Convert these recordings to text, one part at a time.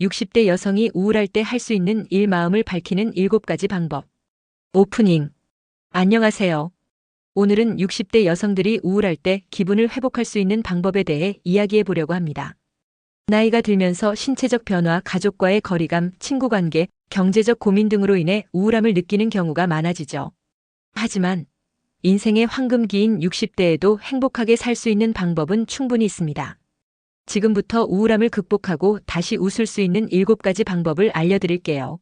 60대 여성이 우울할 때 할 수 있는 일 마음을 밝히는 7가지 방법. 오프닝. 안녕하세요. 오늘은 60대 여성들이 우울할 때 기분을 회복할 수 있는 방법에 대해 이야기해 보려고 합니다. 나이가 들면서 신체적 변화, 가족과의 거리감, 친구 관계, 경제적 고민 등으로 인해 우울함을 느끼는 경우가 많아지죠. 하지만 인생의 황금기인 60대에도 행복하게 살 수 있는 방법은 충분히 있습니다. 지금부터 우울함을 극복하고 다시 웃을 수 있는 7가지 방법을 알려드릴게요.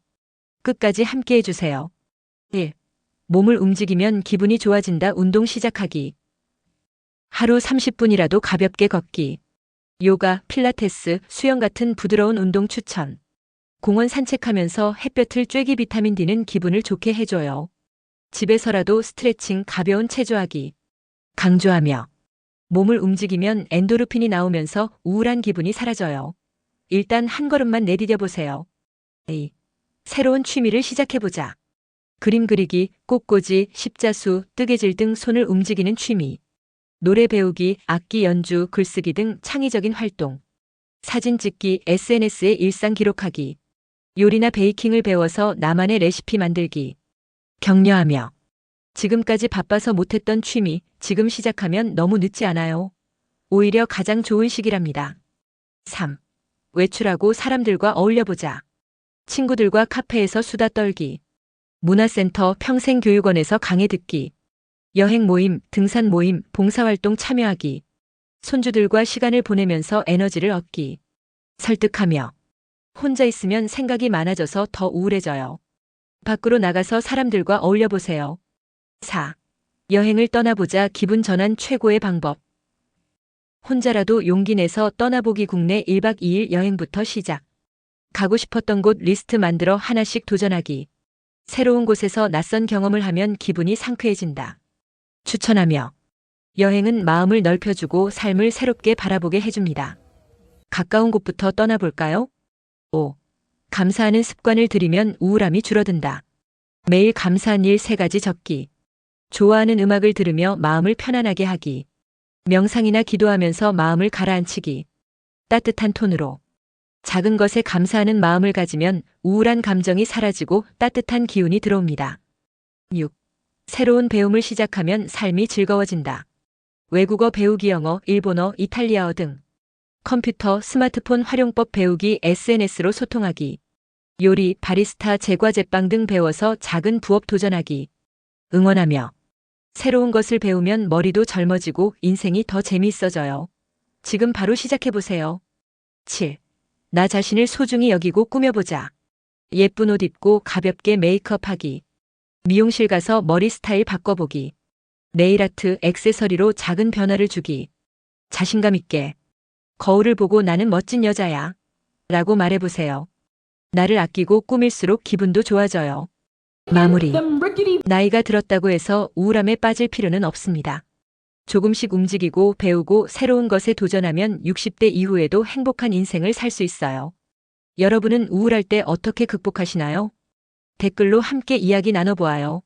끝까지 함께 해주세요. 1. 몸을 움직이면 기분이 좋아진다 운동 시작하기. 하루 30분이라도 가볍게 걷기. 요가, 필라테스, 수영 같은 부드러운 운동 추천. 공원 산책하면서 햇볕을 쬐기 비타민 D는 기분을 좋게 해줘요. 집에서라도 스트레칭, 가벼운 체조하기. 강조하며 몸을 움직이면 엔도르핀이 나오면서 우울한 기분이 사라져요. 일단 한 걸음만 내디뎌 보세요. A. 새로운 취미를 시작해보자. 그림 그리기, 꽃꽂이, 십자수, 뜨개질 등 손을 움직이는 취미. 노래 배우기, 악기 연주, 글쓰기 등 창의적인 활동. 사진 찍기, SNS에 일상 기록하기. 요리나 베이킹을 배워서 나만의 레시피 만들기. 격려하며. 지금까지 바빠서 못했던 취미, 지금 시작하면 너무 늦지 않아요. 오히려 가장 좋은 시기랍니다. 3. 외출하고 사람들과 어울려보자. 친구들과 카페에서 수다 떨기. 문화센터 평생교육원에서 강의 듣기. 여행 모임, 등산 모임, 봉사활동 참여하기. 손주들과 시간을 보내면서 에너지를 얻기. 설득하며. 혼자 있으면 생각이 많아져서 더 우울해져요. 밖으로 나가서 사람들과 어울려 보세요. 4. 여행을 떠나보자 기분 전환 최고의 방법. 혼자라도 용기 내서 떠나보기 국내 1박 2일 여행부터 시작. 가고 싶었던 곳 리스트 만들어 하나씩 도전하기. 새로운 곳에서 낯선 경험을 하면 기분이 상쾌해진다. 추천하며 여행은 마음을 넓혀주고 삶을 새롭게 바라보게 해줍니다. 가까운 곳부터 떠나볼까요? 5. 감사하는 습관을 들이면 우울함이 줄어든다. 매일 감사한 일 3가지 적기. 좋아하는 음악을 들으며 마음을 편안하게 하기. 명상이나 기도하면서 마음을 가라앉히기. 따뜻한 톤으로. 작은 것에 감사하는 마음을 가지면 우울한 감정이 사라지고 따뜻한 기운이 들어옵니다. 6. 새로운 배움을 시작하면 삶이 즐거워진다. 외국어 배우기 영어, 일본어, 이탈리아어 등. 컴퓨터, 스마트폰 활용법 배우기, SNS로 소통하기. 요리, 바리스타, 제과 제빵 등 배워서 작은 부업 도전하기. 응원하며. 새로운 것을 배우면 머리도 젊어지고 인생이 더 재미있어져요. 지금 바로 시작해보세요. 7. 나 자신을 소중히 여기고 꾸며보자. 예쁜 옷 입고 가볍게 메이크업 하기. 미용실 가서 머리 스타일 바꿔보기. 네일 아트, 액세서리로 작은 변화를 주기. 자신감 있게. 거울을 보고 나는 멋진 여자야. 라고 말해보세요. 나를 아끼고 꾸밀수록 기분도 좋아져요. 마무리. 나이가 들었다고 해서 우울함에 빠질 필요는 없습니다. 조금씩 움직이고 배우고 새로운 것에 도전하면 60대 이후에도 행복한 인생을 살 수 있어요. 여러분은 우울할 때 어떻게 극복하시나요? 댓글로 함께 이야기 나눠보아요.